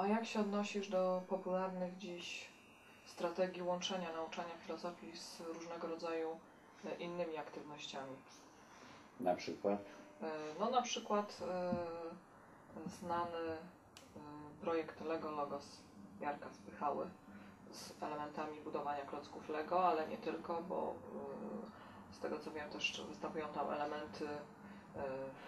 A jak się odnosisz do popularnych dziś strategii łączenia nauczania filozofii z różnego rodzaju e, innymi aktywnościami? Na przykład E, No na przykład e, znany projekt Lego Logos Jarka Spychały z elementami budowania klocków Lego, ale nie tylko, bo z tego co wiem też występują tam elementy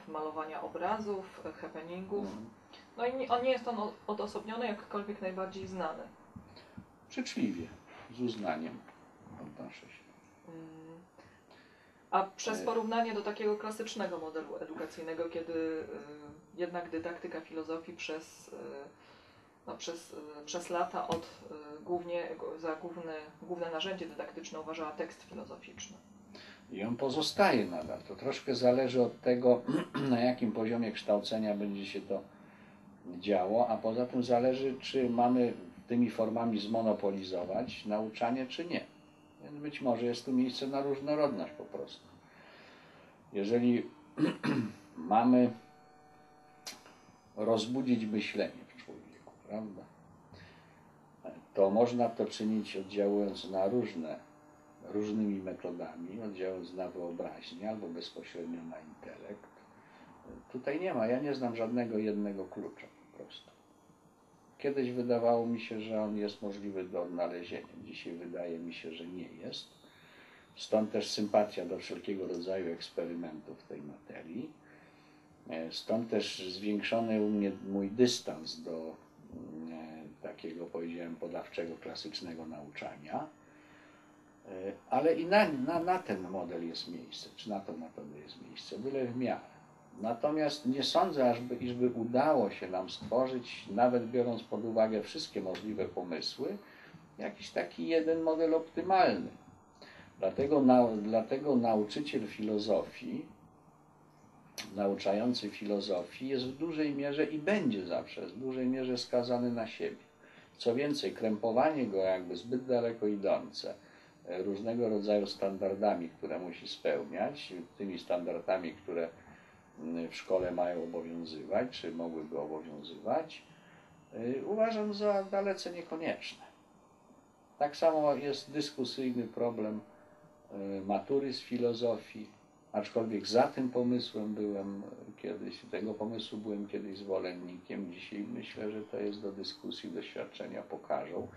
malowania obrazów, happeningów. mm, No i nie, on nie jest on odosobniony, jakkolwiek najbardziej znany. życzliwie, z uznaniem odnoszę się. Mm. A przez E. porównanie do takiego klasycznego modelu edukacyjnego, kiedy y, jednak dydaktyka filozofii przez, y, no, przez, y, przez lata od głównie za główne, główne narzędzie dydaktyczne uważała tekst filozoficzny. I on pozostaje nadal. To troszkę zależy od tego, na jakim poziomie kształcenia będzie się to działo, a poza tym zależy, czy mamy tymi formami zmonopolizować nauczanie, czy nie. Więc być może jest tu miejsce na różnorodność po prostu. Jeżeli mamy rozbudzić myślenie w człowieku, prawda? To można to czynić oddziałując na różne, różnymi metodami, oddziałując na wyobraźnię albo bezpośrednio na intelekt. Tutaj nie ma, ja nie znam żadnego jednego klucza po prostu. Kiedyś wydawało mi się, że on jest możliwy do odnalezienia. Dzisiaj wydaje mi się, że nie jest. Stąd też sympatia do wszelkiego rodzaju eksperymentów w tej materii. E, Stąd też zwiększony u mnie mój dystans do e, takiego, powiedziałem, podawczego, klasycznego nauczania. E, Ale i na, na, na ten model jest miejsce, czy na tą metodę jest miejsce, byle w miarę. Natomiast nie sądzę, ażby, iżby udało się nam stworzyć, nawet biorąc pod uwagę wszystkie możliwe pomysły, jakiś taki jeden model optymalny. Dlatego, nau, dlatego nauczyciel filozofii, nauczający filozofii jest w dużej mierze i będzie zawsze w dużej mierze skazany na siebie. Co więcej, krępowanie go jakby zbyt daleko idące, e, różnego rodzaju standardami, które musi spełniać, tymi standardami, które w szkole mają obowiązywać, czy mogłyby obowiązywać, y, uważam za dalece niekonieczne. Tak samo jest dyskusyjny problem y, matury z filozofii, aczkolwiek za tym pomysłem byłem kiedyś, tego pomysłu byłem kiedyś zwolennikiem. Dzisiaj myślę, że to jest do dyskusji, doświadczenia pokażą.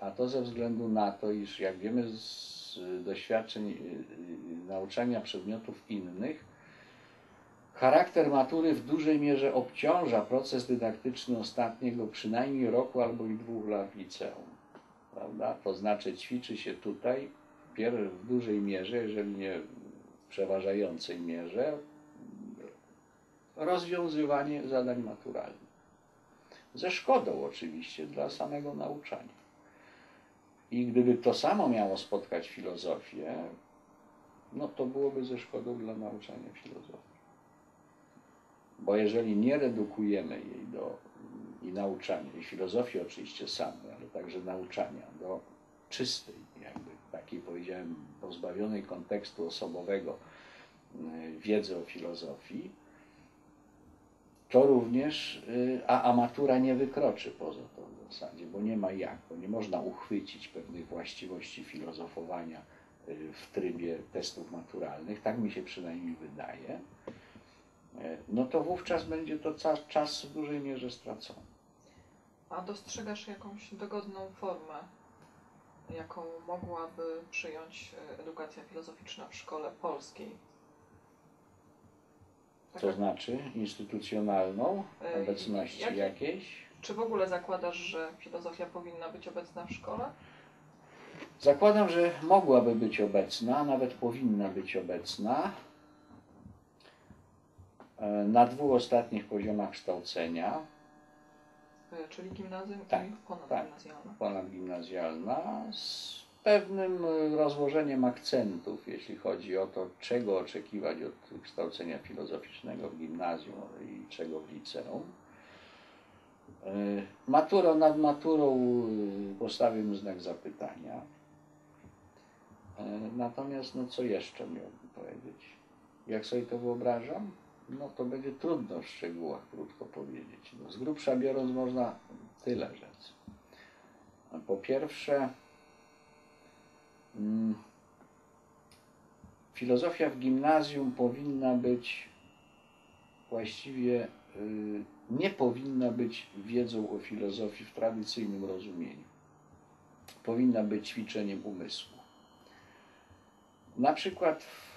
A to ze względu na to, iż jak wiemy z doświadczeń y, nauczania przedmiotów innych, charakter matury w dużej mierze obciąża proces dydaktyczny ostatniego przynajmniej roku albo i dwóch lat liceum. Prawda? To znaczy ćwiczy się tutaj w dużej mierze, jeżeli nie w przeważającej mierze, rozwiązywanie zadań maturalnych. Ze szkodą oczywiście dla samego nauczania. I gdyby to samo miało spotkać filozofię, no to byłoby ze szkodą dla nauczania filozofii. Bo jeżeli nie redukujemy jej do i nauczania, i filozofii oczywiście samej, ale także nauczania do czystej, jakby takiej powiedziałem, pozbawionej kontekstu osobowego y, wiedzy o filozofii, to również, y, a amatura nie wykroczy poza to w zasadzie, bo nie ma jak, bo nie można uchwycić pewnych właściwości filozofowania y, w trybie testów maturalnych, tak mi się przynajmniej wydaje, no to wówczas będzie to czas w dużej mierze stracony. A dostrzegasz jakąś dogodną formę, jaką mogłaby przyjąć e, edukacja filozoficzna w szkole polskiej? To Taka- znaczy instytucjonalną E, obecności jakie- jakiejś. Czy w ogóle zakładasz, że filozofia powinna być obecna w szkole? Zakładam, że mogłaby być obecna, nawet powinna być obecna e, na dwóch ostatnich poziomach kształcenia. E, Czyli gimnazjum Tak, i tak. ponadgimnazjalne. ponadgimnazjalna z pewnym e, rozłożeniem akcentów, jeśli chodzi o to, czego oczekiwać od kształcenia filozoficznego w gimnazjum i czego w liceum. E, Maturą, nad maturą e, postawię znak zapytania. E, Natomiast, no co jeszcze miałbym powiedzieć? Jak sobie to wyobrażam? No to będzie trudno w szczegółach krótko powiedzieć. No, z grubsza biorąc można Tyle rzeczy. Po pierwsze, mm, filozofia w gimnazjum powinna być właściwie y, nie powinna być wiedzą o filozofii w tradycyjnym rozumieniu. Powinna być ćwiczeniem umysłu. Na przykład y,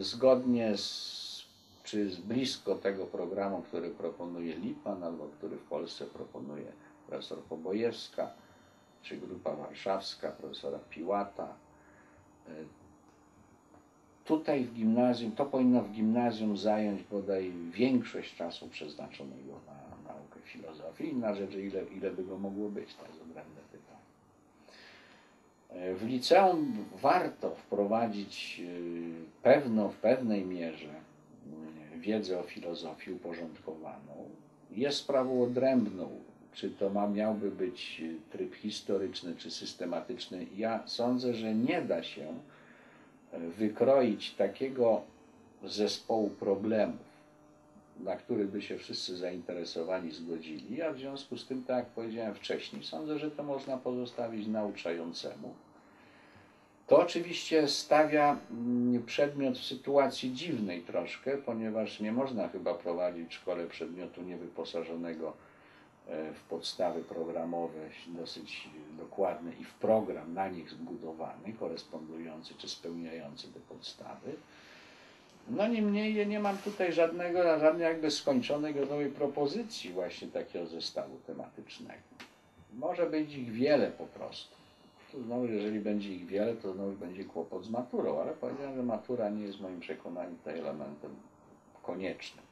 zgodnie z, czy z blisko tego programu, który proponuje Lipan, albo który w Polsce proponuje profesor Pobojewska, czy grupa warszawska profesora Piłata. Y, Tutaj w gimnazjum, to powinno w gimnazjum zająć bodaj większość czasu przeznaczonego na naukę filozofii. Inna rzecz, ile, ile by go mogło być, to jest odrębne pytanie. Y, W liceum warto wprowadzić y, pewno, w pewnej mierze y, wiedzę o filozofii uporządkowaną. Jest sprawą odrębną, czy to ma, miałby być tryb historyczny, czy systematyczny. Ja sądzę, że nie da się wykroić takiego zespołu problemów, na który by się wszyscy zainteresowani zgodzili. A w związku z tym, tak jak powiedziałem wcześniej, sądzę, że to można pozostawić nauczającemu. To oczywiście stawia mm, przedmiot w sytuacji dziwnej troszkę, ponieważ nie można chyba prowadzić w szkole przedmiotu niewyposażonego e, w podstawy programowe dosyć dokładne i w program na nich zbudowany, korespondujący czy spełniający te podstawy. No niemniej ja nie mam tutaj żadnego, żadnej jakby skończonej gotowej propozycji właśnie takiego zestawu tematycznego. Może być ich wiele po prostu. Tu znowu, jeżeli będzie ich wiele, to znowu będzie kłopot z maturą, ale powiedziałem, że matura nie jest moim przekonaniu tutaj elementem koniecznym.